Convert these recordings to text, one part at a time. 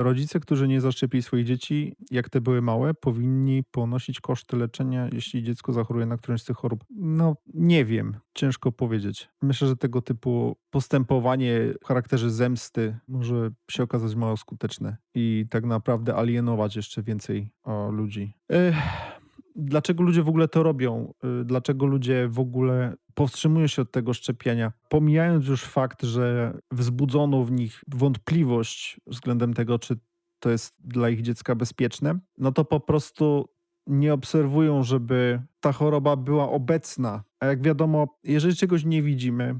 rodzice, którzy nie zaszczepili swoich dzieci, jak te były małe, powinni ponosić koszty leczenia, jeśli dziecko zachoruje na którąś z tych chorób? No, nie wiem. Ciężko powiedzieć. Myślę, że tego typu postępowanie w charakterze zemsty może się okazać mało skuteczne i tak naprawdę alienować jeszcze więcej o, ludzi. Ech, dlaczego ludzie w ogóle to robią? Y, Dlaczego ludzie w ogóle powstrzymują się od tego szczepienia? Pomijając już fakt, że wzbudzono w nich wątpliwość względem tego, czy to jest dla ich dziecka bezpieczne, no to po prostu nie obserwują, żeby ta choroba była obecna. A jak wiadomo, jeżeli czegoś nie widzimy,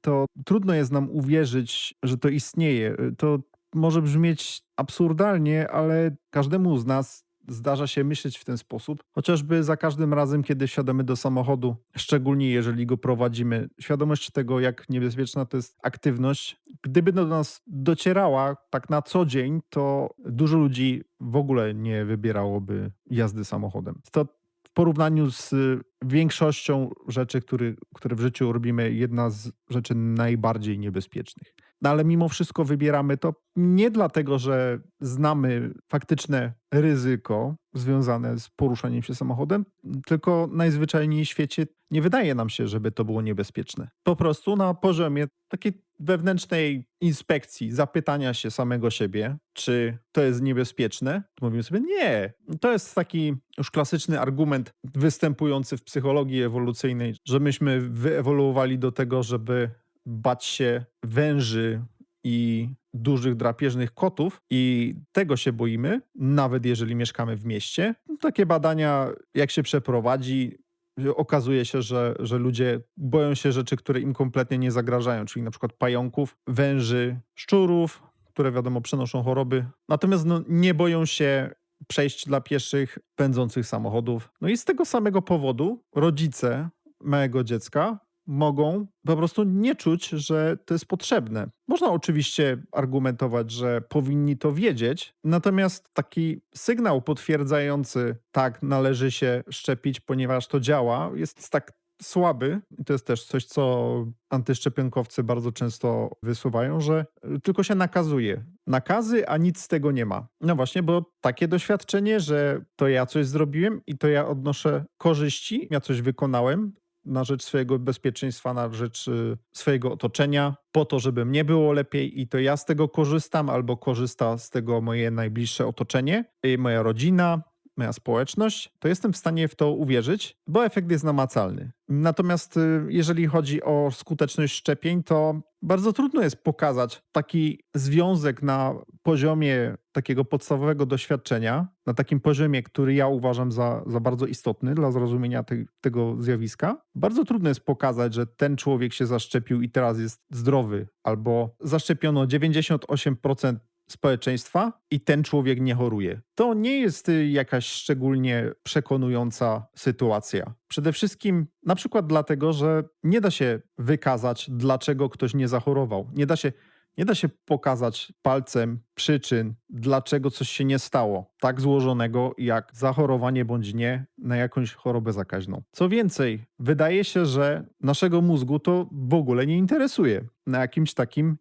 to trudno jest nam uwierzyć, że to istnieje. To może brzmieć absurdalnie, ale każdemu z nas zdarza się myśleć w ten sposób, chociażby za każdym razem, kiedy wsiadamy do samochodu, szczególnie jeżeli go prowadzimy. Świadomość tego, jak niebezpieczna to jest aktywność, gdyby do nas docierała tak na co dzień, to dużo ludzi w ogóle nie wybierałoby jazdy samochodem. To w porównaniu z większością rzeczy, który, które w życiu robimy, jedna z rzeczy najbardziej niebezpiecznych. No ale mimo wszystko wybieramy to nie dlatego, że znamy faktyczne ryzyko związane z poruszaniem się samochodem, tylko najzwyczajniej w świecie nie wydaje nam się, żeby to było niebezpieczne. Po prostu na poziomie takiej wewnętrznej inspekcji, zapytania się samego siebie, czy to jest niebezpieczne, to mówimy sobie nie. To jest taki już klasyczny argument występujący w psychologii ewolucyjnej, że myśmy wyewoluowali do tego, żeby bać się węży i dużych drapieżnych kotów i tego się boimy, nawet jeżeli mieszkamy w mieście. Takie badania, jak się przeprowadzi, okazuje się, że, że ludzie boją się rzeczy, które im kompletnie nie zagrażają, czyli na przykład pająków, węży, szczurów, które wiadomo przenoszą choroby. Natomiast no, nie boją się przejść dla pieszych pędzących samochodów. No i z tego samego powodu rodzice małego dziecka mogą po prostu nie czuć, że to jest potrzebne. Można oczywiście argumentować, że powinni to wiedzieć, natomiast taki sygnał potwierdzający, tak, należy się szczepić, ponieważ to działa, jest tak słaby. I to jest też coś, co antyszczepionkowcy bardzo często wysuwają, że tylko się nakazuje. Nakazy, a nic z tego nie ma. No właśnie, bo takie doświadczenie, że to ja coś zrobiłem i to ja odnoszę korzyści, ja coś wykonałem, na rzecz swojego bezpieczeństwa, na rzecz y, swojego otoczenia, po to, żeby mnie było lepiej i to ja z tego korzystam, albo korzysta z tego moje najbliższe otoczenie, moja rodzina, moja społeczność, to jestem w stanie w to uwierzyć, bo efekt jest namacalny. Natomiast y, jeżeli chodzi o skuteczność szczepień, to bardzo trudno jest pokazać taki związek na poziomie takiego podstawowego doświadczenia, na takim poziomie, który ja uważam za, za bardzo istotny dla zrozumienia te, tego zjawiska. Bardzo trudno jest pokazać, że ten człowiek się zaszczepił i teraz jest zdrowy, albo zaszczepiono 98% społeczeństwa i ten człowiek nie choruje. To nie jest y, jakaś szczególnie przekonująca sytuacja. Przede wszystkim na przykład dlatego, że nie da się wykazać, dlaczego ktoś nie zachorował. Nie da się nie da się pokazać palcem przyczyn, dlaczego coś się nie stało, tak złożonego jak zachorowanie bądź nie na jakąś chorobę zakaźną. Co więcej, wydaje się, że naszego mózgu to w ogóle nie interesuje na jakimś takim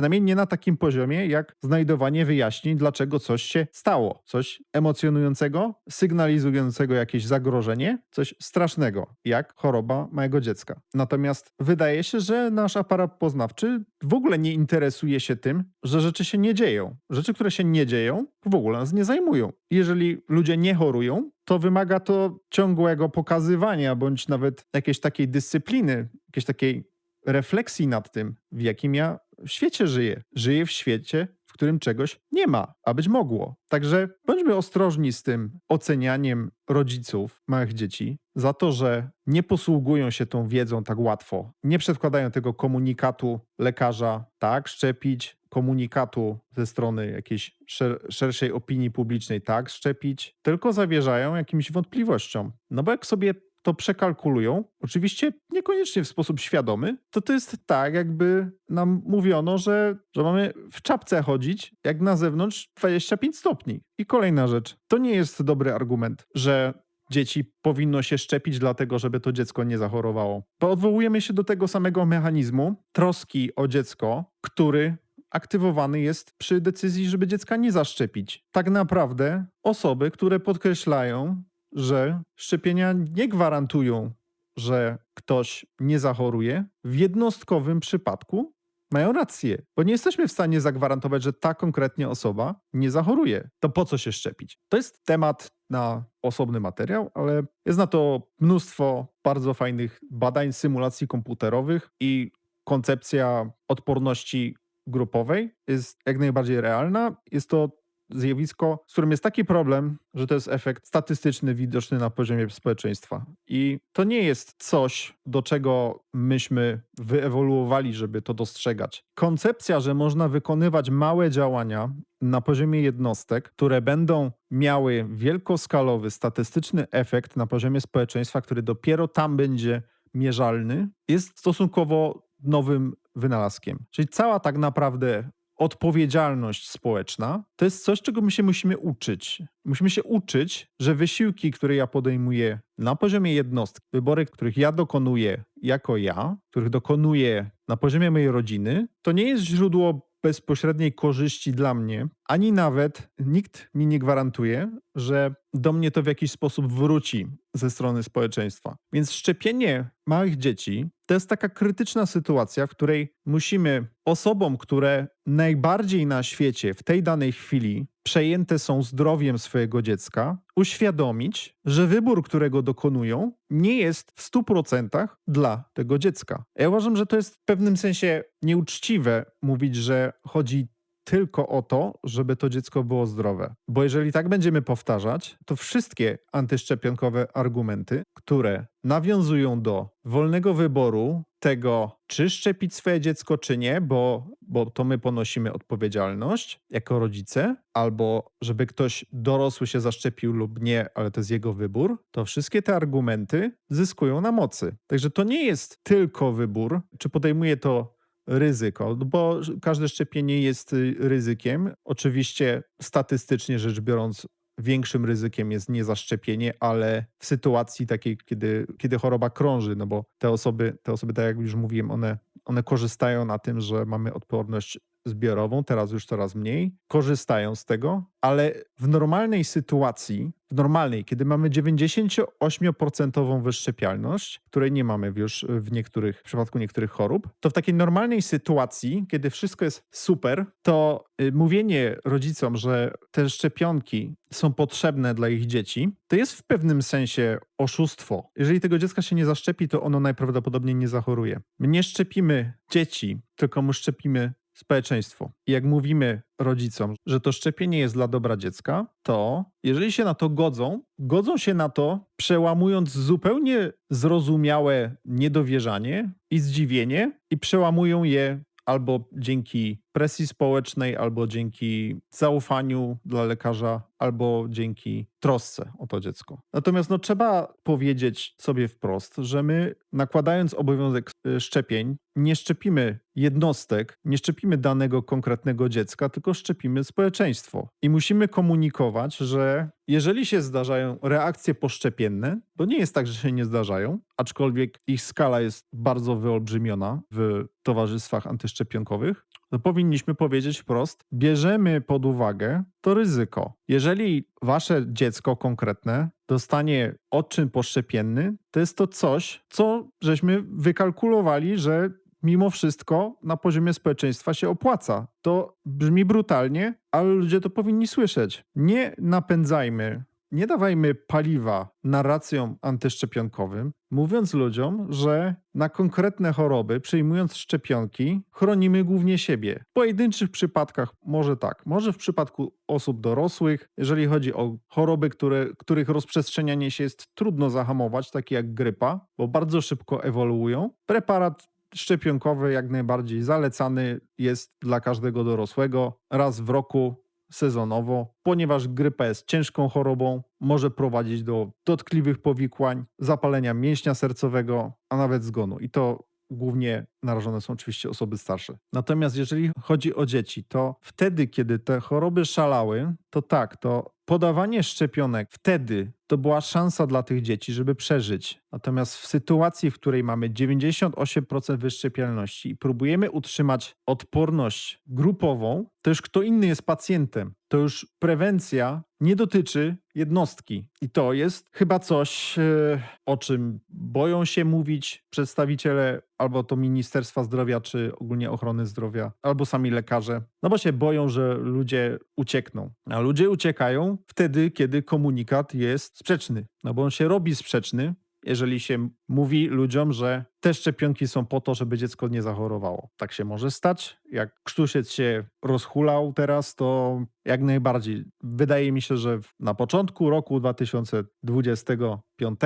Przynajmniej nie na takim poziomie, jak znajdowanie wyjaśnień, dlaczego coś się stało. Coś emocjonującego, sygnalizującego jakieś zagrożenie, coś strasznego, jak choroba małego dziecka. Natomiast wydaje się, że nasz aparat poznawczy w ogóle nie interesuje się tym, że rzeczy się nie dzieją. Rzeczy, które się nie dzieją, w ogóle nas nie zajmują. Jeżeli ludzie nie chorują, to wymaga to ciągłego pokazywania, bądź nawet jakiejś takiej dyscypliny, jakiejś takiej refleksji nad tym, w jakim ja świecie żyję. Żyję w świecie, w którym czegoś nie ma, a być mogło. Także bądźmy ostrożni z tym ocenianiem rodziców małych dzieci za to, że nie posługują się tą wiedzą tak łatwo. Nie przedkładają tego komunikatu lekarza, tak, szczepić, komunikatu ze strony jakiejś szer szerszej opinii publicznej, tak, szczepić, tylko zawierzają jakimś wątpliwościom. No bo jak sobie to przekalkulują, oczywiście niekoniecznie w sposób świadomy, to to jest tak, jakby nam mówiono, że, że mamy w czapce chodzić, jak na zewnątrz 25 stopni. I kolejna rzecz, to nie jest dobry argument, że dzieci powinno się szczepić, dlatego żeby to dziecko nie zachorowało. Bo odwołujemy się do tego samego mechanizmu troski o dziecko, który aktywowany jest przy decyzji, żeby dziecka nie zaszczepić. Tak naprawdę osoby, które podkreślają, że szczepienia nie gwarantują, że ktoś nie zachoruje, w jednostkowym przypadku mają rację, bo nie jesteśmy w stanie zagwarantować, że ta konkretnie osoba nie zachoruje. To po co się szczepić? To jest temat na osobny materiał, ale jest na to mnóstwo bardzo fajnych badań, symulacji komputerowych i koncepcja odporności grupowej jest jak najbardziej realna. Jest to zjawisko, z którym jest taki problem, że to jest efekt statystyczny widoczny na poziomie społeczeństwa. I to nie jest coś, do czego myśmy wyewoluowali, żeby to dostrzegać. Koncepcja, że można wykonywać małe działania na poziomie jednostek, które będą miały wielkoskalowy, statystyczny efekt na poziomie społeczeństwa, który dopiero tam będzie mierzalny, jest stosunkowo nowym wynalazkiem. Czyli cała tak naprawdę odpowiedzialność społeczna to jest coś, czego my się musimy uczyć. Musimy się uczyć, że wysiłki, które ja podejmuję na poziomie jednostki, wybory, których ja dokonuję jako ja, których dokonuję na poziomie mojej rodziny, to nie jest źródło bezpośredniej korzyści dla mnie, ani nawet nikt mi nie gwarantuje, że do mnie to w jakiś sposób wróci ze strony społeczeństwa. Więc szczepienie małych dzieci to jest taka krytyczna sytuacja, w której musimy osobom, które najbardziej na świecie w tej danej chwili przejęte są zdrowiem swojego dziecka, uświadomić, że wybór, którego dokonują, nie jest w 100% dla tego dziecka. Ja uważam, że to jest w pewnym sensie nieuczciwe mówić, że chodzi tylko o to, żeby to dziecko było zdrowe. Bo jeżeli tak będziemy powtarzać, to wszystkie antyszczepionkowe argumenty, które nawiązują do wolnego wyboru tego, czy szczepić swoje dziecko, czy nie, bo, bo to my ponosimy odpowiedzialność jako rodzice, albo żeby ktoś dorosły się zaszczepił lub nie, ale to jest jego wybór, to wszystkie te argumenty zyskują na mocy. Także to nie jest tylko wybór, czy podejmuje to ryzyko, bo każde szczepienie jest y, ryzykiem. Oczywiście statystycznie rzecz biorąc, większym ryzykiem jest niezaszczepienie, ale w sytuacji takiej, kiedy, kiedy choroba krąży, no bo te osoby, te osoby, tak jak już mówiłem, one, one korzystają na tym, że mamy odporność zbiorową, teraz już coraz mniej, korzystają z tego, ale w normalnej sytuacji, w normalnej, kiedy mamy 98% wyszczepialność, której nie mamy już w niektórych, w przypadku niektórych chorób, to w takiej normalnej sytuacji, kiedy wszystko jest super, to y, mówienie rodzicom, że te szczepionki są potrzebne dla ich dzieci, to jest w pewnym sensie oszustwo. Jeżeli tego dziecka się nie zaszczepi, to ono najprawdopodobniej nie zachoruje. My nie szczepimy dzieci, tylko mu szczepimy społeczeństwo. I jak mówimy rodzicom, że to szczepienie jest dla dobra dziecka, to jeżeli się na to godzą, godzą się na to, przełamując zupełnie zrozumiałe niedowierzanie i zdziwienie, i przełamują je albo dzięki presji społecznej, albo dzięki zaufaniu dla lekarza, albo dzięki trosce o to dziecko. Natomiast no, trzeba powiedzieć sobie wprost, że my nakładając obowiązek y, szczepień, nie szczepimy jednostek, nie szczepimy danego konkretnego dziecka, tylko szczepimy społeczeństwo. I musimy komunikować, że jeżeli się zdarzają reakcje poszczepienne, to nie jest tak, że się nie zdarzają, aczkolwiek ich skala jest bardzo wyolbrzymiona w towarzystwach antyszczepionkowych, to powinniśmy powiedzieć wprost: bierzemy pod uwagę to ryzyko. Jeżeli wasze dziecko konkretne dostanie odczyn poszczepienny, to jest to coś, co żeśmy wykalkulowali, że mimo wszystko na poziomie społeczeństwa się opłaca. To brzmi brutalnie, ale ludzie to powinni słyszeć. Nie napędzajmy nie dawajmy paliwa narracjom antyszczepionkowym, mówiąc ludziom, że na konkretne choroby, przyjmując szczepionki, chronimy głównie siebie. W pojedynczych przypadkach może tak, może w przypadku osób dorosłych, jeżeli chodzi o choroby, które, których rozprzestrzenianie się jest trudno zahamować, takie jak grypa, bo bardzo szybko ewoluują, preparat szczepionkowy jak najbardziej zalecany jest dla każdego dorosłego. Raz w roku sezonowo, ponieważ grypa jest ciężką chorobą, może prowadzić do dotkliwych powikłań, zapalenia mięśnia sercowego, a nawet zgonu. I to głównie narażone są oczywiście osoby starsze. Natomiast jeżeli chodzi o dzieci, to wtedy, kiedy te choroby szalały, to tak, to podawanie szczepionek wtedy to była szansa dla tych dzieci, żeby przeżyć. Natomiast w sytuacji, w której mamy 98% wyszczepialności i próbujemy utrzymać odporność grupową, to już kto inny jest pacjentem. To już prewencja nie dotyczy jednostki. I to jest chyba coś, e, o czym boją się mówić przedstawiciele albo to Ministerstwa Zdrowia, czy ogólnie ochrony zdrowia, albo sami lekarze. No bo się boją, że ludzie uciekną. A ludzie uciekają wtedy, kiedy komunikat jest sprzeczny. No bo on się robi sprzeczny, jeżeli się mówi ludziom, że te szczepionki są po to, żeby dziecko nie zachorowało. Tak się może stać. Jak krztusiec się rozhulał teraz, to jak najbardziej. Wydaje mi się, że na początku roku 2025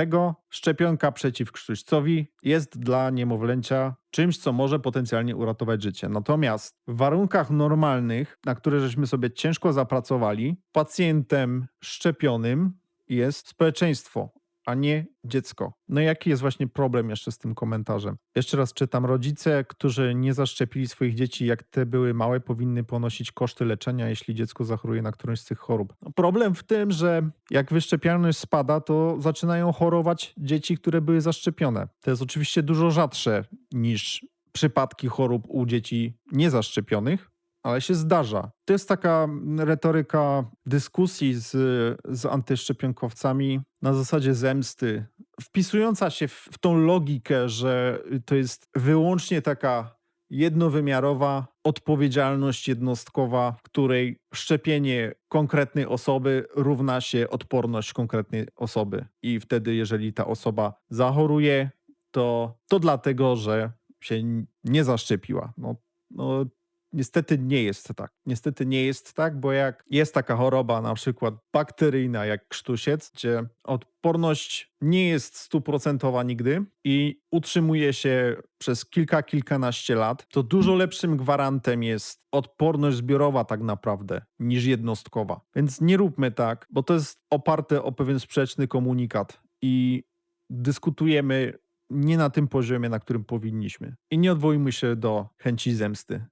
szczepionka przeciw krztuścowi jest dla niemowlęcia czymś, co może potencjalnie uratować życie. Natomiast w warunkach normalnych, na które żeśmy sobie ciężko zapracowali, pacjentem szczepionym jest społeczeństwo, a nie dziecko. No i jaki jest właśnie problem jeszcze z tym komentarzem? Jeszcze raz czytam. Rodzice, którzy nie zaszczepili swoich dzieci, jak te były małe, powinny ponosić koszty leczenia, jeśli dziecko zachoruje na którąś z tych chorób. No problem w tym, że jak wyszczepialność spada, to zaczynają chorować dzieci, które były zaszczepione. To jest oczywiście dużo rzadsze niż przypadki chorób u dzieci niezaszczepionych, ale się zdarza. To jest taka retoryka dyskusji z, z antyszczepionkowcami na zasadzie zemsty, wpisująca się w, w tą logikę, że to jest wyłącznie taka jednowymiarowa odpowiedzialność jednostkowa, której szczepienie konkretnej osoby równa się odporność konkretnej osoby. I wtedy, jeżeli ta osoba zachoruje, to, to dlatego, że się nie zaszczepiła. No, no, Niestety nie jest tak. Niestety nie jest tak, bo jak jest taka choroba, na przykład bakteryjna, jak krztusiec, gdzie odporność nie jest stuprocentowa nigdy i utrzymuje się przez kilka, kilkanaście lat, to dużo lepszym gwarantem jest odporność zbiorowa tak naprawdę niż jednostkowa. Więc nie róbmy tak, bo to jest oparte o pewien sprzeczny komunikat i dyskutujemy nie na tym poziomie, na którym powinniśmy. I nie odwołujmy się do chęci zemsty.